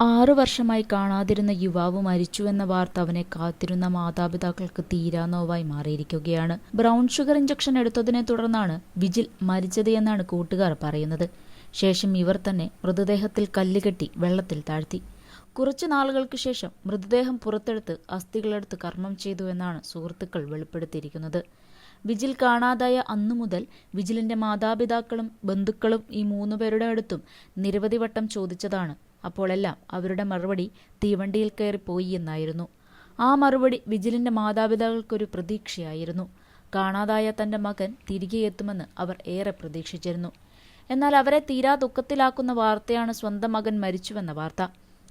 ആറു വർഷമായി കാണാതിരുന്ന യുവാവ് മരിച്ചുവെന്ന വാർത്ത അവനെ കാത്തിരുന്ന മാതാപിതാക്കൾക്ക് തീരാനോവായി മാറിയിരിക്കുകയാണ്. ബ്രൗൺ ഷുഗർ ഇഞ്ചക്ഷൻ എടുത്തതിനെ തുടർന്നാണ് വിജിൽ മരിച്ചത് എന്നാണ് കൂട്ടുകാർ പറയുന്നത്. ശേഷം ഇവർ തന്നെ മൃതദേഹത്തിൽ കല്ലുകെട്ടി വെള്ളത്തിൽ താഴ്ത്തി. കുറച്ചു നാളുകൾക്ക് ശേഷം മൃതദേഹം പുറത്തെടുത്ത് അസ്ഥികളെടുത്ത് കർമ്മം ചെയ്തു എന്നാണ് സുഹൃത്തുക്കൾ വെളിപ്പെടുത്തിയിരിക്കുന്നത്. വിജിൽ കാണാതായ അന്നു മുതൽ വിജിലിന്റെ മാതാപിതാക്കളും ബന്ധുക്കളും ഈ മൂന്നുപേരുടെ അടുത്തും നിരവധി വട്ടം ചോദിച്ചതാണ് അപ്പോഴെല്ലാം അവരുടെ മറുപടി തീവണ്ടിയിൽ കയറിപ്പോയി പോയി എന്നായിരുന്നു. ആ മറുപടി വിജിലിന്റെ മാതാപിതാക്കൾക്കൊരു പ്രതീക്ഷയായിരുന്നു. കാണാതായ തന്റെ മകൻ തിരികെ എത്തുമെന്ന് അവർ ഏറെ പ്രതീക്ഷിച്ചിരുന്നു. എന്നാൽ അവരെ തീരാ ദുഃഖത്തിലാക്കുന്ന വാർത്തയാണ് സ്വന്തം മകൻ മരിച്ചുവെന്ന വാർത്ത.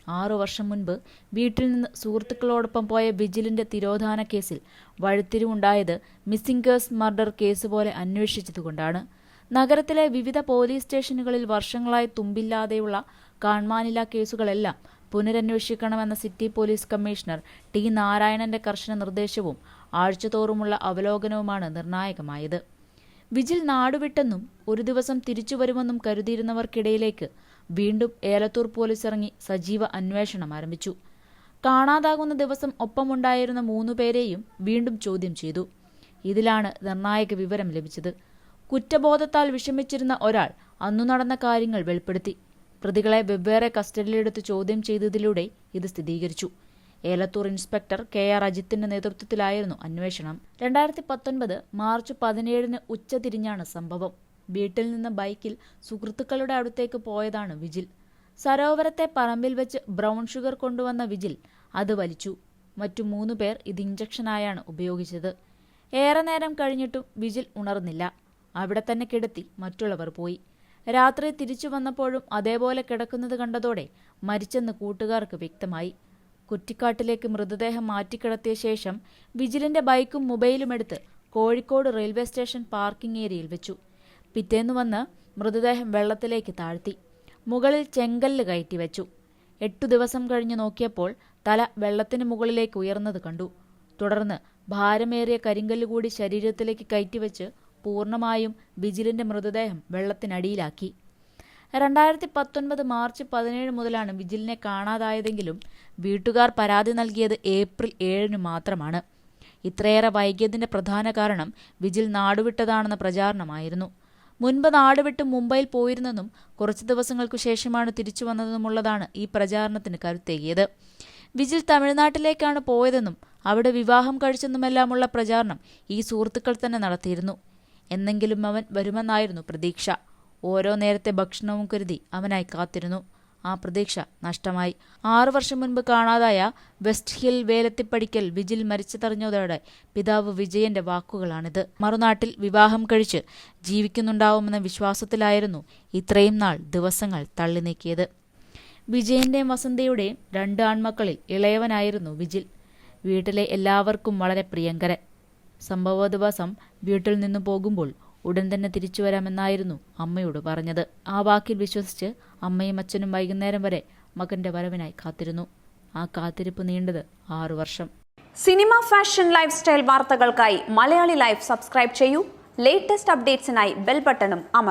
ആറു വർഷം മുൻപ് വീട്ടിൽ നിന്ന് സുഹൃത്തുക്കളോടൊപ്പം പോയ വിജിലിന്റെ തിരോധാന കേസിൽ വഴിത്തിരിവുണ്ടായത് മിസ്സിംഗ് ഗേഴ്സ് മർഡർ കേസ് പോലെ അന്വേഷിച്ചതുകൊണ്ടാണ്. നഗരത്തിലെ വിവിധ പോലീസ് സ്റ്റേഷനുകളിൽ വർഷങ്ങളായി തുമ്പില്ലാതെയുള്ള കാൺമാനില കേസുകളെല്ലാം പുനരന്വേഷിക്കണമെന്ന സിറ്റി പോലീസ് കമ്മീഷണർ ടി നാരായണന്റെ കർശന നിർദ്ദേശവും ആഴ്ചതോറുമുള്ള അവലോകനവുമാണ് നിർണായകമായത്. വിജിൽ നാടുവിട്ടെന്നും ഒരു ദിവസം തിരിച്ചു വരുമെന്നും കരുതിയിരുന്നവർക്കിടയിലേക്ക് വീണ്ടും ഏലത്തൂർ പോലീസ് ഇറങ്ങി സജീവ അന്വേഷണം ആരംഭിച്ചു. കാണാതാകുന്ന ദിവസം ഒപ്പമുണ്ടായിരുന്ന മൂന്നുപേരെയും വീണ്ടും ചോദ്യം ചെയ്തു. ഇതിലാണ് നിർണായക വിവരം ലഭിച്ചത്. കുറ്റബോധത്താൽ വിഷമിച്ചിരുന്ന ഒരാൾ അന്നു നടന്ന കാര്യങ്ങൾ വെളിപ്പെടുത്തി. പ്രതികളെ വെവ്വേറെ കസ്റ്റഡിയിലെടുത്ത് ചോദ്യം ചെയ്തതിലൂടെ ഇത് സ്ഥിരീകരിച്ചു. ഏലത്തൂർ ഇൻസ്പെക്ടർ കെ ആർ അജിത്തിന്റെ നേതൃത്വത്തിലായിരുന്നു അന്വേഷണം. രണ്ടായിരത്തി പത്തൊൻപത് മാർച്ച് പതിനേഴിന് ഉച്ചതിരിഞ്ഞാണ് സംഭവം. വീട്ടിൽ നിന്ന് ബൈക്കിൽ സുഹൃത്തുക്കളുടെ അടുത്തേക്ക് പോയതാണ് വിജിൽ. സരോവരത്തെ പറമ്പിൽ വെച്ച് ബ്രൗൺ ഷുഗർ കൊണ്ടുവന്ന വിജിൽ അത് വലിച്ചു. മറ്റു മൂന്നു പേർ ഇത് ഇഞ്ചക്ഷനായാണ് ഉപയോഗിച്ചത്. ഏറെ നേരം കഴിഞ്ഞിട്ടും വിജിൽ ഉണർന്നില്ല. അവിടെ തന്നെ കിടത്തി മറ്റുള്ളവർ പോയി. രാത്രി തിരിച്ചു വന്നപ്പോഴും അതേപോലെ കിടക്കുന്നത് കണ്ടതോടെ മരിച്ചെന്ന് കൂട്ടുകാർക്ക് വ്യക്തമായി. കുറ്റിക്കാട്ടിലേക്ക് മൃതദേഹം മാറ്റിക്കിടത്തിയ ശേഷം വിജിലിന്റെ ബൈക്കും മൊബൈലും എടുത്ത് കോഴിക്കോട് റെയിൽവേ സ്റ്റേഷൻ പാർക്കിംഗ് ഏരിയയിൽ വെച്ചു. പിറ്റേന്ന് വന്ന് മൃതദേഹം വെള്ളത്തിലേക്ക് താഴ്ത്തി. മുകളിൽ ചെങ്കല്ല് കയറ്റി വെച്ചു. എട്ടു ദിവസം കഴിഞ്ഞ് നോക്കിയപ്പോൾ തല വെള്ളത്തിന് മുകളിലേക്ക് ഉയർന്നത് കണ്ടു. തുടർന്ന് ഭാരമേറിയ കരിങ്കല്ല് കൂടി ശരീരത്തിലേക്ക് കയറ്റിവെച്ച് പൂർണമായും വിജിലിന്റെ മൃതദേഹം വെള്ളത്തിനടിയിലാക്കി. രണ്ടായിരത്തി പത്തൊൻപത് മാർച്ച് പതിനേഴ് മുതലാണ് വിജിലിനെ കാണാതായതെങ്കിലും വീട്ടുകാർ പരാതി നൽകിയത് ഏപ്രിൽ ഏഴിന് മാത്രമാണ്. ഇത്രയേറെ വൈകിയതിന്റെ പ്രധാന കാരണം വിജിൽ നാടുവിട്ടതാണെന്ന പ്രചാരണമായിരുന്നു. മുൻപ് നാടുവിട്ട് മുംബൈയിൽ പോയിരുന്നതും കുറച്ചു ദിവസങ്ങൾക്കു ശേഷമാണ് തിരിച്ചു വന്നതെന്നുമുള്ളതാണ് ഈ പ്രചാരണത്തിന് കരുത്തേകിയത്. വിജിൽ തമിഴ്നാട്ടിലേക്കാണ് പോയതെന്നും അവിടെ വിവാഹം കഴിച്ചെന്നുമെല്ലാമുള്ള പ്രചാരണം ഈ സുഹൃത്തുക്കൾ തന്നെ നടത്തിയിരുന്നു. എന്നെങ്കിലും അവൻ വരുമെന്നായിരുന്നു പ്രതീക്ഷ. ഓരോ നേരത്തെ ഭക്ഷണവും കരുതി അവനായി കാത്തിരുന്നു. ആ പ്രതീക്ഷ നഷ്ടമായി. ആറു വർഷം മുൻപ് കാണാതായ വെസ്റ്റ് ഹിൽ വേലത്തിപ്പടിക്കൽ വിജിൽ മരിച്ചതറിഞ്ഞതോടെ പിതാവ് വിജയന്റെ വാക്കുകളാണിത്. മറുനാട്ടിൽ വിവാഹം കഴിച്ച് ജീവിക്കുന്നുണ്ടാവുമെന്ന വിശ്വാസത്തിലായിരുന്നു ഇത്രയും നാൾ ദിവസങ്ങൾ തള്ളി നീക്കിയത്. വിജയന്റെയും വസന്തയുടെയും രണ്ട് ആൺമക്കളിൽ ഇളയവനായിരുന്നു വിജിൽ. വീട്ടിലെ എല്ലാവർക്കും വളരെ പ്രിയങ്കരൻ. സംഭവ ദിവസം വീട്ടിൽ നിന്ന് പോകുമ്പോൾ ഉടൻ തന്നെ തിരിച്ചു വരാമെന്നായിരുന്നു അമ്മയോട് പറഞ്ഞത്. ആ വാക്കിൽ വിശ്വസിച്ച് അമ്മയും അച്ഛനും വൈകുന്നേരം വരെ മകന്റെ വരവിനായി കാത്തിരുന്നു. ആ കാത്തിരിപ്പ് നീണ്ടത് ആറു വർഷം. സിനിമ ഫാഷൻ ലൈഫ് സ്റ്റൈൽ വാർത്തകൾക്കായി മലയാളി ലൈഫ് സബ്സ്ക്രൈബ് ചെയ്യൂ. ലേറ്റസ്റ്റ് അപ്ഡേറ്റ്സിനായി ബെൽ ബട്ടണും അമർ